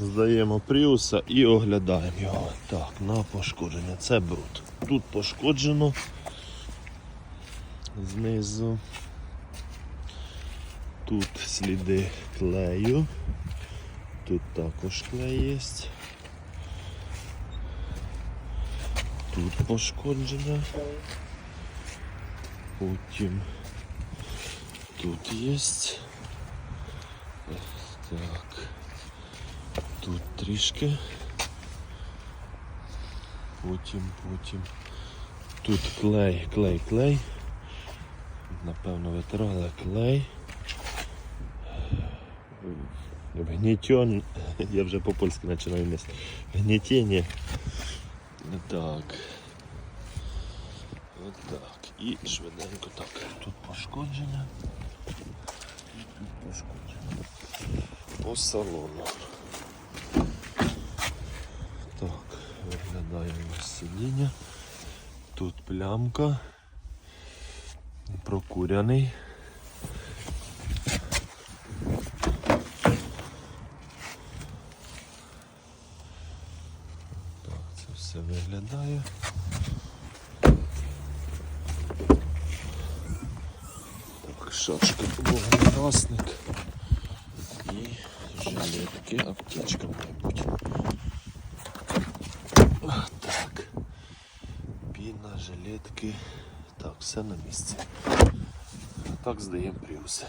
Здаємо пріуса і оглядаємо його. Так, на пошкодження. Це бруд. Тут пошкоджено. Знизу. Тут сліди клею. Тут також клей є. Тут пошкодження. Потім тут є. Так. Тут трішки. Потім, потім. Тут клей, клей, клей. Напевно, витирали клей. Гнітьон. Я вже по-польськи починаю місце. Гнітіння. Так. От так. І швиденько так. Тут пошкодження. Тут пошкодження. По салону. Так, виглядає у нас сидіння. Тут плямка. Прокуряний. Так, це все виглядає. Так, шашка вогнегасник і жилетки, аптечка має Піна, жилетки. Так, все на місці. Так здаємо пріуси.